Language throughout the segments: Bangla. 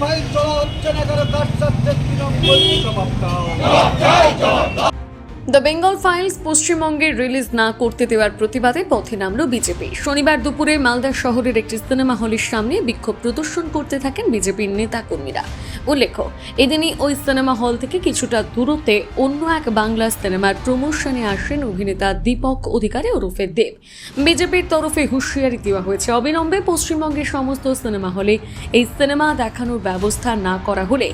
ফাইল চলা হচ্ছে না কারও তার চাচ্ছে তৃণমূল সমাপ্ত। দ্য বেঙ্গল ফাইলস পশ্চিমবঙ্গে রিলিজ না করতে দেওয়ার প্রতিবাদে পথে নামল বিজেপি শনিবার দুপুরে মালদা শহরের একটি সিনেমা হলের সামনে বিক্ষোভ প্রদর্শন করতে থাকেন বিজেপির নেতাকর্মীরা। উল্লেখ্য, এদিনই ওই সিনেমা হল থেকে কিছুটা দূরত্বে অন্য এক বাংলা সিনেমার প্রমোশনে আসেন অভিনেতা দীপক অধিকারী ওরফে দেব। বিজেপির তরফে হুঁশিয়ারি দেওয়া হয়েছে, অবিলম্বে পশ্চিমবঙ্গের সমস্ত সিনেমা হলে এই সিনেমা দেখানোর ব্যবস্থা না করা হলে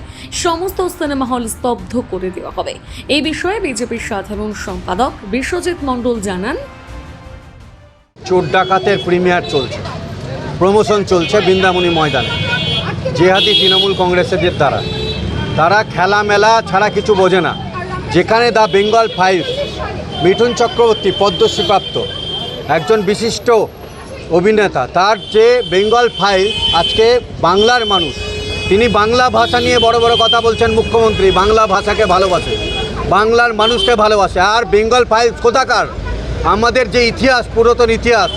সমস্ত সিনেমা হল স্তব্ধ করে দেওয়া হবে। এই বিষয়ে বিজেপির সাধারণ সম্পাদক বিশ্বজিৎ মণ্ডল জানান, চোর ডাকাতের প্রিমিয়ার চলছে। প্রমোশন চলছে বৃন্দাবনী ময়দানে। জেহাদি তৃণমূল কংগ্রেসের দ্বারা। তারা খেলা মেলা ছাড়া কিছু বোঝে না। যেখানে দ্য বেঙ্গল ফাইভ, মিঠুন চক্রবর্তী পদ্মশ্রীপ্রাপ্ত একজন বিশিষ্ট অভিনেতা, তার যে বেঙ্গল ফাইল আজকে বাংলার মানুষ, তিনি বাংলা ভাষা নিয়ে বড় বড় কথা বলছেন মুখ্যমন্ত্রী, বাংলা ভাষাকে ভালোবাসে। বাংলার মানুষকে ভালোবাসে। আর বেঙ্গল ফাইল কোথাকার? আমাদের যে ইতিহাস, পুরাতন ইতিহাস,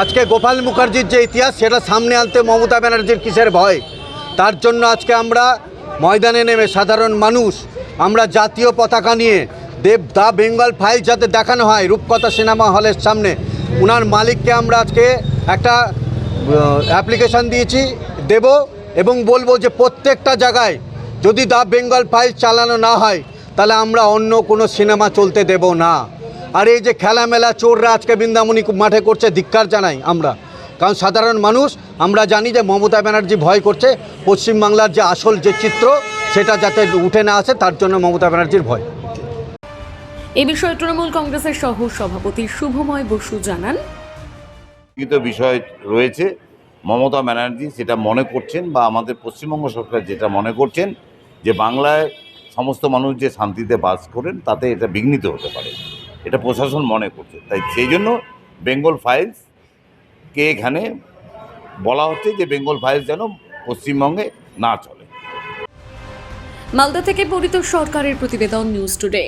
আজকে গোপাল মুখার্জির যে ইতিহাস, সেটা সামনে আনতে মমতা ব্যানার্জির কিসের ভয়? তার জন্য আজকে আমরা ময়দানে নেমে সাধারণ মানুষ, আমরা জাতীয় পতাকা নিয়ে দেব দা বেঙ্গল ফাইল যাতে দেখানো হয়, রূপকথা সিনেমা হলের সামনে। উনার মালিককে আমরা আজকে একটা অ্যাপ্লিকেশান দিয়েছি, দেব এবং বলব যে প্রত্যেকটা জায়গায় যদি দা বেঙ্গল ফাইল চালানো না হয় তাহলে আমরা অন্য কোনো সিনেমা চলতে দেব না। আর এই যে খেলামেলা চোররা আজকে বৃন্দামণি মাঠে করছে ধিক্কার জানাই আমরা। কারণ সাধারণ মানুষ আমরা জানি যে মমতা ব্যানার্জি ভয় করছে পশ্চিমবাংলার যে আসল যে চিত্র সেটা যাতে উঠে না আসে তার জন্য মমতা ব্যানার্জির ভয়। এ বিষয়ে তৃণমূল কংগ্রেসের সহ সভাপতি শুভময় বসু জানান। বিষয় রয়েছে মমতা ব্যানার্জি সেটা মনে করছেন বা আমাদের পশ্চিমবঙ্গ সরকার যেটা মনে করছেন যে বাংলায় সমস্ত মানুষ যে শান্তিতে বাস করেন, তাতে এটা বিঘ্নিত হতে পারে। এটা প্রশাসন মনে করছে। তাই সেই জন্য বেঙ্গল ফাইলসকে এখানে বলা হচ্ছে যে বেঙ্গল ফাইলস যেন পশ্চিমবঙ্গে না চলে। মালদা থেকে পরিত সরকারের প্রতিবেদন নিউজ টুডে।